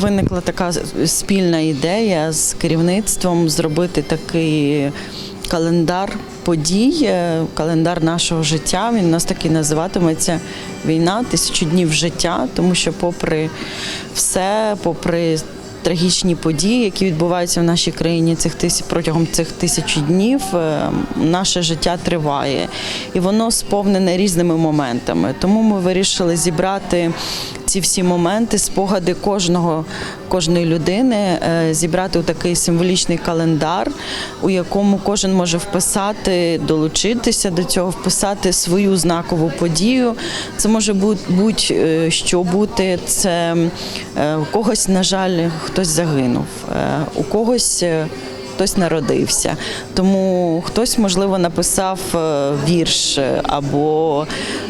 Виникла така спільна ідея з керівництвом зробити такий календар подій, е, календар нашого життя. Він у нас такий називатиметься Війна тисячу днів життя, тому що, попри все, попри трагічні події, які відбуваються в нашій країні цих тисяч протягом цих тисячі днів, е, наше життя триває, і воно сповнене різними моментами. Тому ми вирішили зібрати ці всі моменти, спогади кожного кожної людини, е, зібрати такий символічний календар, у якому кожен може вписати, долучитися до цього, вписати свою знакову подію. Це може бути будь-що бути. Це е, у когось, на жаль, хтось загинув, е, у когось. Е, Хтось народився, тому хтось, можливо, написав е, вірш, е, або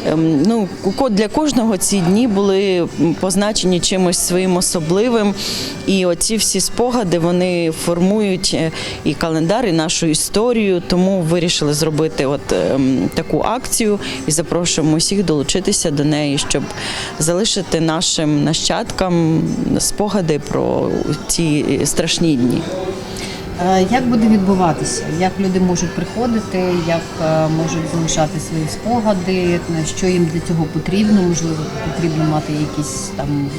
ем, ну для кожного ці дні були позначені чимось своїм особливим. І оці всі спогади вони формують е, і календар, і нашу історію. Тому вирішили зробити от ем, таку акцію і запрошуємо усіх долучитися до неї, щоб залишити нашим нащадкам спогади про ці страшні дні. Е, Як буде відбуватися? Як люди можуть приходити, як е, можуть залишати свої спогади, на що їм для цього потрібно? Можливо, потрібно мати якісь там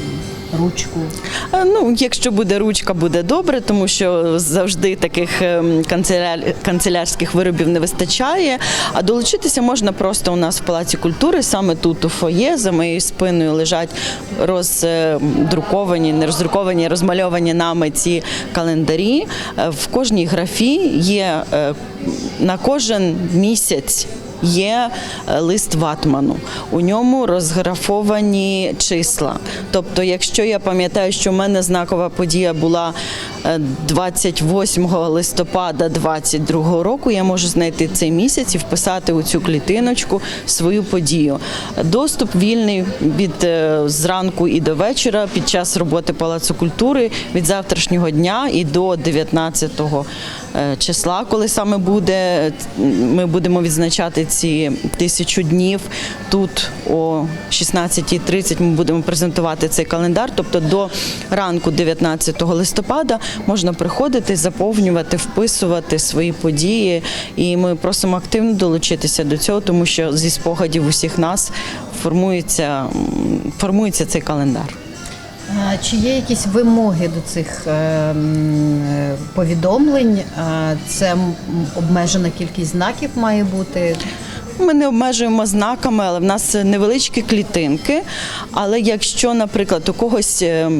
ручку. Е, Ну, якщо буде ручка, буде добре, тому що завжди таких ем, канцелярських виробів не вистачає. А долучитися можна просто у нас в Палаці культури, саме тут у фоє, за моєю спиною лежать роздруковані, не роздруковані, розмальовані нами ці календарі. Е, В кожній графі є е, на кожен місяць. Є е, лист ватману, у ньому розграфовані числа. Тобто, якщо я пам'ятаю, що в мене знакова подія була 28 листопада 22 року, я можу знайти цей місяць і вписати у цю клітиночку свою подію. Доступ вільний від е, зранку і до вечора під час роботи Палацу культури від завтрашнього дня і до 19 е, числа, коли саме буде, ми будемо відзначати ці тисячу днів. Тут о 16.30 ми будемо презентувати цей календар. Тобто до ранку 19 листопада можна приходити, заповнювати, вписувати свої події. І ми просимо активно долучитися до цього, тому що зі спогадів усіх нас формується, формується цей календар. Чи є якісь вимоги до цих е, м, е, повідомлень? Це обмежена кількість знаків має бути. Ми не обмежуємо знаками, але в нас невеличкі клітинки. Але якщо, наприклад, у когось е,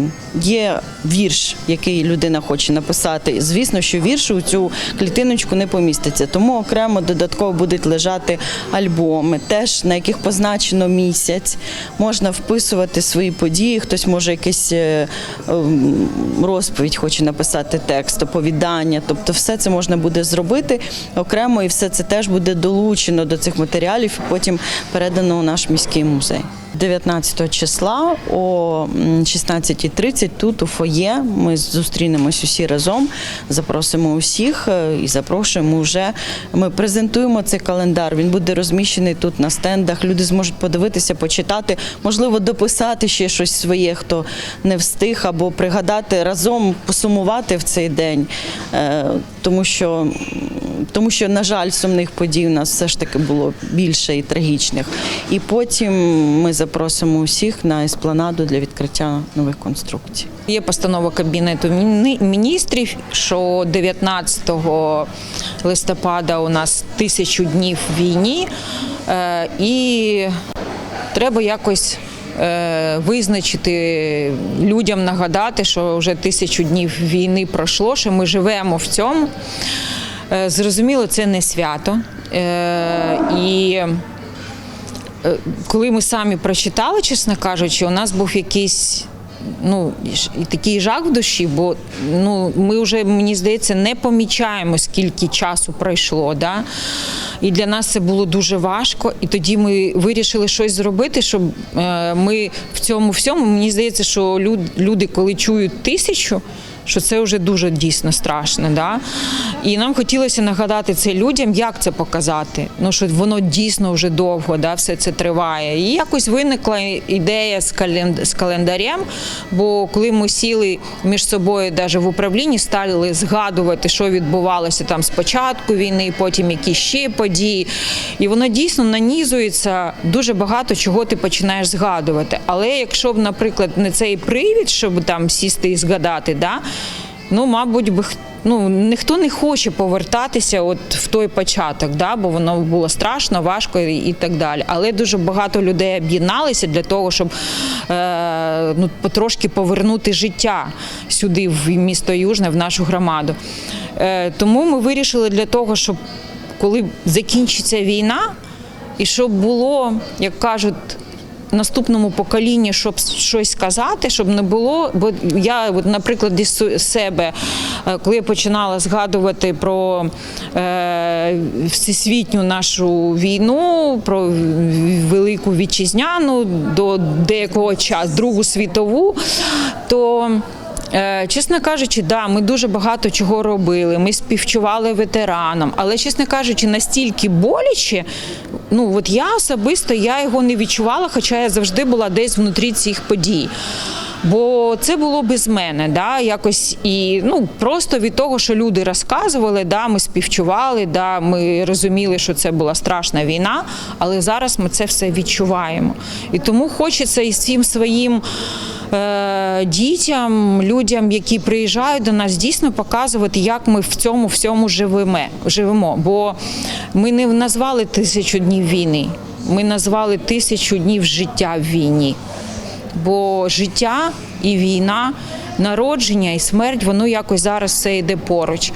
є вірш, який людина хоче написати, звісно, що вірш у цю клітиночку не поміститься. Тому окремо додатково будуть лежати альбоми, теж на яких позначено місяць. Можна вписувати свої події. Хтось може якийсь е, ем, розповідь хоче написати текст, оповідання. Тобто, все це можна буде зробити окремо, і все це теж буде долучено до цих матеріалів і потім передано у наш міський музей. 19 числа о 16.30 тут у фоє ми зустрінемось усі разом, запросимо усіх е, і запрошуємо вже. Ми презентуємо цей календар. Він буде розміщений тут на стендах. Люди зможуть подивитися, почитати, можливо, дописати ще щось своє, хто не встиг, або пригадати разом, посумувати в цей день, Е, тому що тому що, на жаль, сумних подій у нас все ж таки було більше і трагічних. І потім ми запросимо усіх на еспланаду для відкриття нових конструкцій. Є постанова Кабінету міністрів, що 19 листопада у нас тисячу днів війні, е, і треба якось е, визначити людям, нагадати, що вже тисячу днів війни пройшло, що ми живемо в цьому. Е, Зрозуміло, це не свято. І коли ми самі прочитали, чесно кажучи, у нас був якийсь. Ну і такий жах в душі, бо ну ми вже мені здається не помічаємо, скільки часу пройшло. Да? І для нас це було дуже важко. І тоді ми вирішили щось зробити, щоб е, ми в цьому всьому мені здається, що люд- люди, коли чують тисячу, що це вже дуже дійсно страшно. Да? І нам хотілося нагадати це людям, як це показати. Ну що воно дійсно вже довго, да, все це триває. І якось виникла ідея з календ- з календарем. Бо коли ми сіли між собою, навіть в управлінні, стали згадувати, що відбувалося там з початку війни, потім які ще події. І воно дійсно нанізується дуже багато чого ти починаєш згадувати. Але якщо б, наприклад, не цей привід, щоб там сісти і згадати, да, ну, мабуть, би ну, ніхто не хоче повертатися от в той початок, да, бо воно було страшно, важко і, так далі. Але дуже багато людей об'єдналися для того, щоб е, ну, потрошки повернути життя сюди, в місто Южне, в нашу громаду. Е, тому ми вирішили для того, щоб коли закінчиться війна, і щоб було, як кажуть, наступному поколінню, щоб щось сказати, щоб не було. Бо я, от, наприклад, із себе, е, коли я починала згадувати про е, всесвітню нашу війну, про велику вітчизняну до деякого часу, Другу світову, то Е, Чесно кажучи, да, ми дуже багато чого робили. Ми співчували ветеранам, але чесно кажучи, настільки боляче, ну от я особисто я його не відчувала, хоча я завжди була десь внутрі цих подій. Бо це було без мене, да, якось і ну просто від того, що люди розказували, да, ми співчували, да, ми розуміли, що це була страшна війна, але зараз ми це все відчуваємо. І тому хочеться і всім своїм дітям, людям, які приїжджають до нас, дійсно показувати, як ми в цьому всьому живемо. Бо ми не назвали тисячу днів війни, ми назвали тисячу днів життя в війні. Бо життя і війна, народження і смерть, воно якось зараз все йде поруч.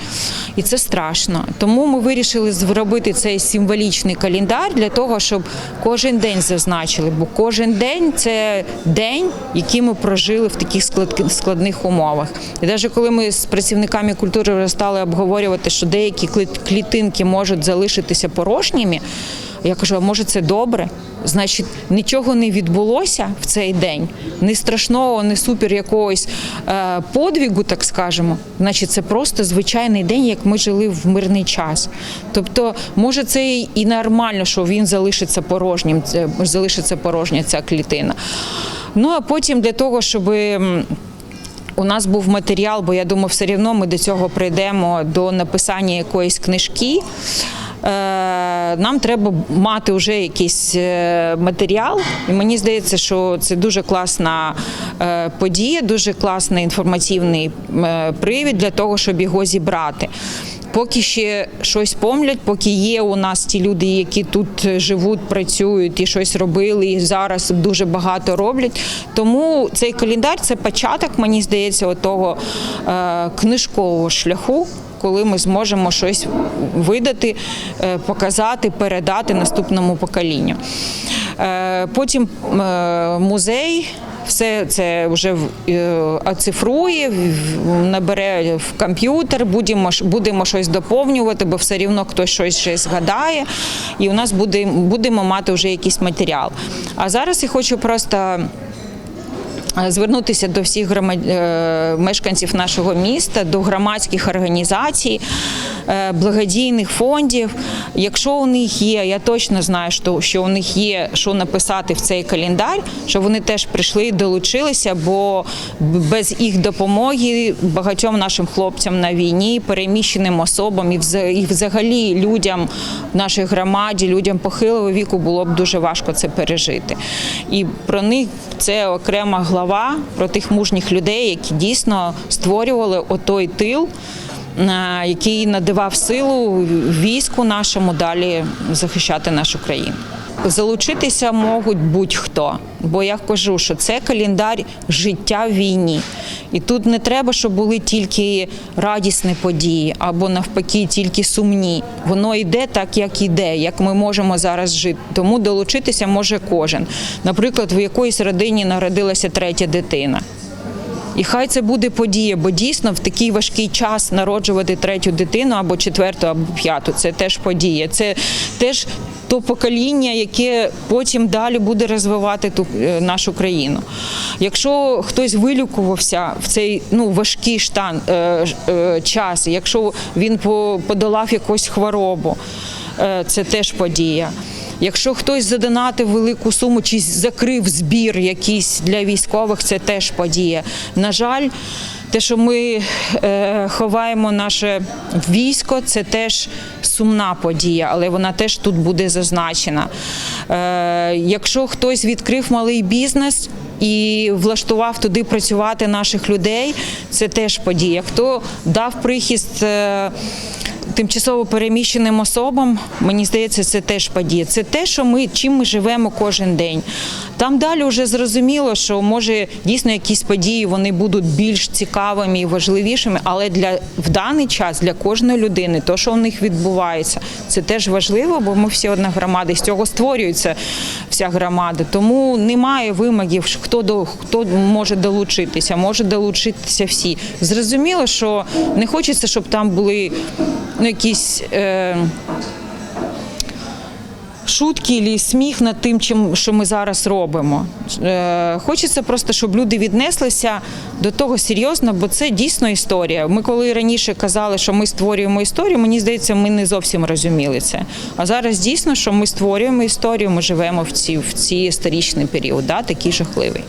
І це страшно. Тому ми вирішили зробити цей символічний календар для того, щоб кожен день зазначили. Бо кожен день це день, який ми прожили в таких складних умовах. І навіть коли ми з працівниками культури стали обговорювати, що деякі клі- клітинки можуть залишитися порожніми. Я кажу, може це добре? Значить, нічого не відбулося в цей день, ні страшного, ні супер якогось е, подвігу, так скажемо. Значить, це просто звичайний день, як ми жили в мирний час. Тобто, може, це і- нормально, що він залишиться порожнім, залишиться порожня ця клітина. Ну а потім для того, щоб. У нас був матеріал, бо я думаю, все одно ми до цього прийдемо до написання якоїсь книжки. Е, Нам треба мати вже якийсь е, матеріал, і мені здається, що це дуже класна е, подія, дуже класний інформаційний привід для того, щоб його зібрати. Поки ще щось помлять, поки є у нас ті люди, які тут живуть, працюють і щось робили, і зараз дуже багато роблять. Тому цей календар це початок, мені здається, того книжкового шляху. Коли ми зможемо щось видати, е, показати, передати наступному поколінню. Е, Потім е, музей все це вже оцифрує, набере в комп'ютер, будемо, будемо щось доповнювати, бо все рівно хтось щось ще згадає, і у нас буде, будемо мати вже якийсь матеріал. А зараз я хочу просто звернутися до всіх е, мешканців нашого міста, до громадських організацій, е, благодійних фондів. Якщо у них є, я точно знаю, що, що у них є що написати в цей календар, щоб вони теж прийшли і долучилися, бо без їх допомоги багатьом нашим хлопцям на війні, переміщеним особам і взагалі людям в нашій громаді, людям похилого віку було б дуже важко це пережити. І про них це окрема глава про тих мужніх людей, які дійсно створювали отой тил. е, Який надавав силу війську нашому далі захищати нашу країну. Залучитися можуть будь-хто, бо я кажу, що це календар життя в війні. І тут не треба, щоб були тільки радісні події або навпаки тільки сумні. Воно йде так, як іде, як ми можемо зараз жити. Тому долучитися може кожен. Наприклад, в якоїсь родині народилася третя дитина. І хай це буде подія, бо дійсно в такий важкий час народжувати третю дитину або четверту, або п'яту це теж подія. Це теж то покоління, яке потім далі буде розвивати ту е, нашу країну. Якщо хтось вилікувався в цей ну важкий штан е, е, час, якщо він по- подолав якусь хворобу, е, це теж подія. Якщо хтось задонатив велику суму чи закрив збір якийсь для військових, це теж подія. На жаль, те, що ми е, ховаємо наше військо, це теж сумна подія, але вона теж тут буде зазначена. Е, якщо хтось відкрив малий бізнес і влаштував туди працювати наших людей, це теж подія. Хто дав прихист. Тимчасово переміщеним особам, мені здається, це теж подія. Це те, що ми чим ми живемо кожен день. Там далі вже зрозуміло, що може дійсно якісь події вони будуть більш цікавими і важливішими, але для в даний час для кожної людини, то що в них відбувається, це теж важливо, бо ми всі одна громада, з цього створюється вся громада. Тому немає вимогів, хто до хто може долучитися, може долучитися всі. Зрозуміло, що не хочеться, щоб там були ну, якісь. Е, Шутки і сміх над тим, чим що ми зараз робимо. Е, хочеться просто, щоб люди віднеслися до того серйозно, бо це дійсно історія. Ми коли раніше казали, що ми створюємо історію, мені здається, ми не зовсім розуміли це. А зараз дійсно, що ми створюємо історію, ми живемо в ці в цій історичний період, да, такий жахливий.